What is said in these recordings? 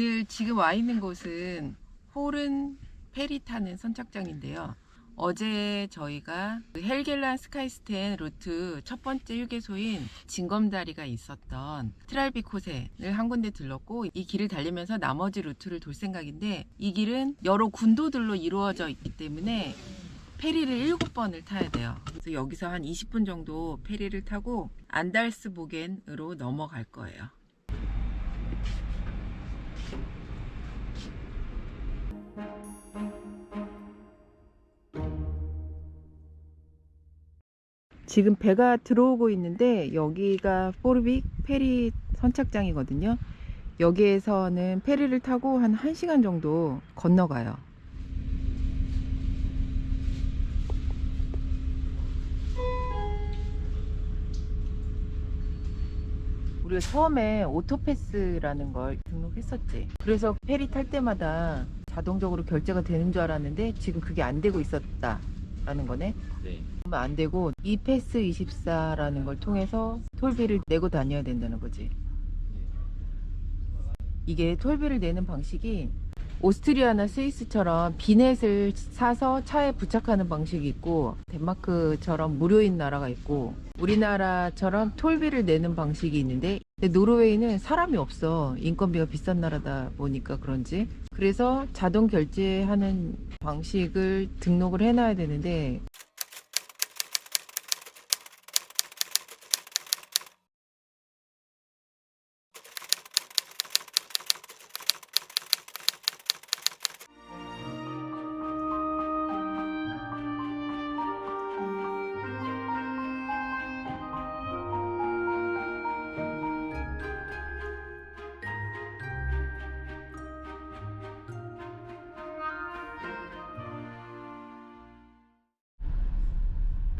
오늘 지금 와 있는 곳은 호른 페리 타는 선착장인데요. 어제 저희가 그 헬겔란 스카이스텐 루트 첫 번째 휴게소인 징검다리가 있었던 트랄비코센을 한 군데 들렀고 이 길을 달리면서 나머지 루트를 돌 생각인데 이 길은 여러 군도들로 이루어져 있기 때문에 페리를 7번을 타야 돼요. 그래서 여기서 한 20분 정도 페리를 타고 안달스보겐으로 넘어갈 거예요. 지금 배가 들어오고 있는데 여기가 포르빅 페리 선착장이거든요. 여기에서는 페리를 타고 한 1시간 정도 건너가요. 우리가 처음에 오토패스라는 걸 등록했었지. 그래서 페리 탈 때마다 자동적으로 결제가 되는 줄 알았는데 지금 그게 안 되고 있었다 라는 거네. 네. 그러면 안 되고 이 패스 24라는 걸 통해서 톨비를 내고 다녀야 된다는 거지. 이게 톨비를 내는 방식이 오스트리아나 스위스처럼 비넷을 사서 차에 부착하는 방식이 있고 덴마크처럼 무료인 나라가 있고 우리나라처럼 톨비를 내는 방식이 있는데 근데 노르웨이는 사람이 없어. 인건비가 비싼 나라다 보니까 그런지. 그래서 자동 결제하는 방식을 등록을 해놔야 되는데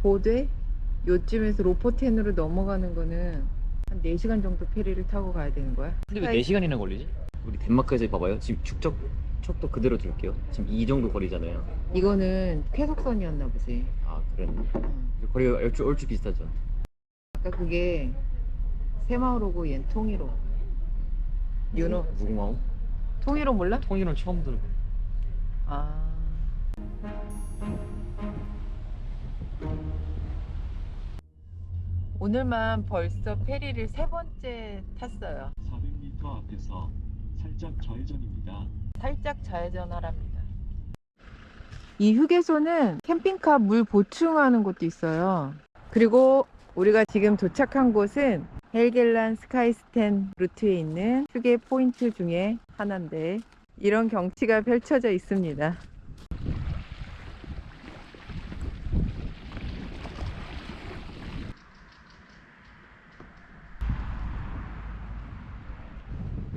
보되 요쯤에서 로포텐으로 넘어가는 거는 한 4시간 정도 페리를 타고 가야 되는 거야? 근데 왜 4시간이나 걸리지? 우리 덴마크에서 봐봐요. 지금 축적 척도 그대로 들게요. 지금 이 정도 거리잖아요. 이거는 쾌속선이었나 보지. 아, 그랬네. 음. 거리가 얼추, 얼추 비슷하죠. 아까 그게 새마을호고 얜 통일호. 유노. 무궁화호? 통일호 몰라? 통일은 처음 들어. 아. 오늘만 벌써 페리를 세 번째 탔어요. 400m 앞에서 살짝 좌회전입니다. 살짝 좌회전하랍니다. 이 휴게소는 캠핑카 물 보충하는 곳도 있어요. 그리고 우리가 지금 도착한 곳은 헬겔란 스카이스텐 루트에 있는 휴게 포인트 중에 하나인데 이런 경치가 펼쳐져 있습니다.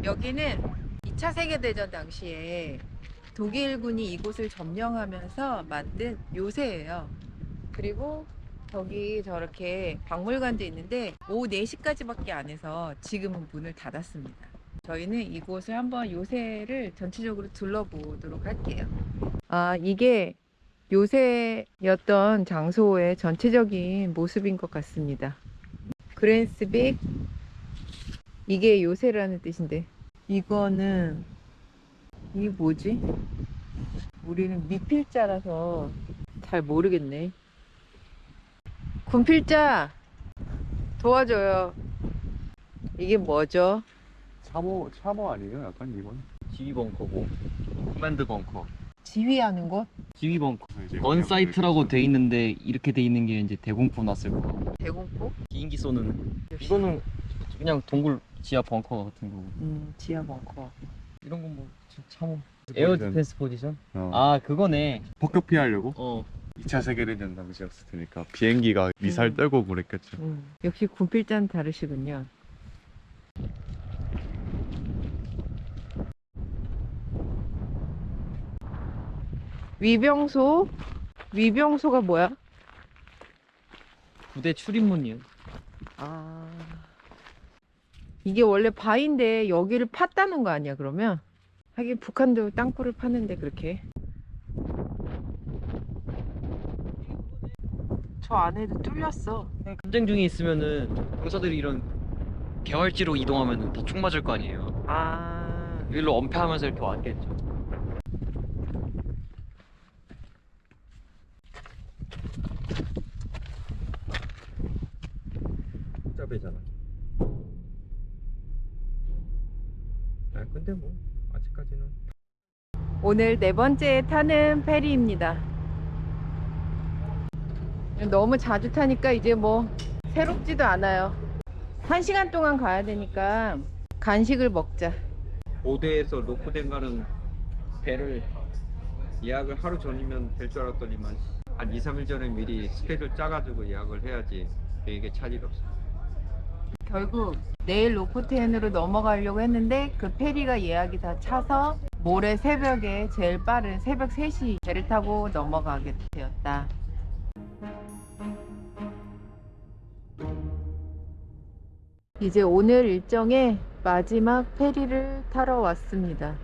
여기는 2차 세계대전 당시에 독일군이 이곳을 점령하면서 만든 요새예요. 그리고 저기 저렇게 박물관도 있는데 오후 4시까지밖에 안 해서 지금은 문을 닫았습니다. 저희는 이곳을 한번 요새를 전체적으로 둘러보도록 할게요. 아, 이게 요새였던 장소의 전체적인 모습인 것 같습니다. 그랜스빅 이게 요새라는 뜻인데 이거는 이게 뭐지? 우리는 미필자라서 잘 모르겠네. 군필자 도와줘요. 이게 뭐죠? 참호 참호 아니에요? 약간 이건 지휘 벙커고, 커맨드 벙커. 지휘하는 곳? 지휘 벙커. 이제 건 사이트라고 돼 있는데 이렇게 돼 있는 게 이제 대공포 났을 거. 대공포? 비행기 쏘는. 이거는 그냥 동굴 지하 벙커 같은 거고. 음 지하 벙커. 이런 건 뭐. 포지션. 에어 디펜스 포지션? 어. 아 그거네. 폭격 피하려고 어. 2차 세계대전 당시였을 테니까 비행기가 미사일 음. 떨고 그랬겠죠. 음, 역시 군필자는 다르시군요. 위병소? 위병소가 뭐야? 부대 출입문이요. 아. 이게 원래 바인데 여기를 팠다는 거 아니야, 그러면? 하긴 북한도 땅굴을 파는데 그렇게. 저 안에도 뚫렸어. 전쟁 중에 있으면은 병사들이 이런 개활지로 이동하면은 다 총 맞을 거 아니에요. 아. 일로 엄폐하면서 이렇게 왔겠죠. 복잡해잖아. 아 근데 뭐 아직까지는 오늘 네 번째 타는 페리입니다. 너무 자주 타니까 이제 뭐 새롭지도 않아요. 한 시간 동안 가야 되니까 간식을 먹자. 고대에서 로코덴 가는 배를 예약을 하루 전이면 될 줄 알았더니만 한 2, 3일 전에 미리 스케줄 짜가지고 예약을 해야지 비행기에 차질 없어. 결국 내일 로코텐으로 넘어가려고 했는데 그 페리가 예약이 다 차서 모레 새벽에 제일 빠른 새벽 3시 배를 타고 넘어가게 되었다. 이제 오늘 일정의 마지막 페리를 타러 왔습니다.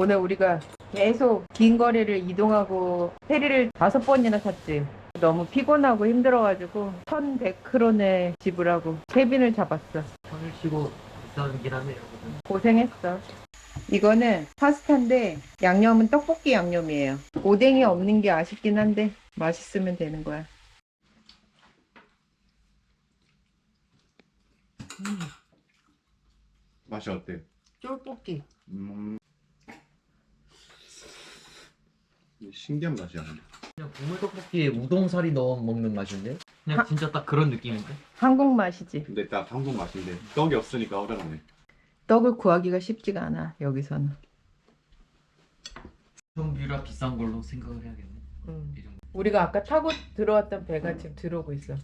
오늘 우리가 계속 긴 거리를 이동하고 페리를 다섯 번이나 탔지. 너무 피곤하고 힘들어가지고 1100크론에 지불하고 캐빈을 잡았어. 손을 쉬고 비싸긴 하네요. 고생했어. 이거는 파스타인데 양념은 떡볶이 양념이에요. 오뎅이 없는 게 아쉽긴 한데 맛있으면 되는 거야. 맛이 어때? 쫄볶이. 음. 신기한 맛이야. 그냥 국물 떡볶이에 우동사리 넣어 먹는 맛인데? 그냥 진짜 딱 그런 느낌인데? 한국 맛이지. 근데 딱 한국 맛인데 떡이 없으니까 어려네. 떡을 구하기가 쉽지가 않아 여기서는. 정비라 비싼 걸로 생각을 해야겠네. 음. 이 정도. 우리가 아까 타고 들어왔던 배가 지금 들어오고 있어.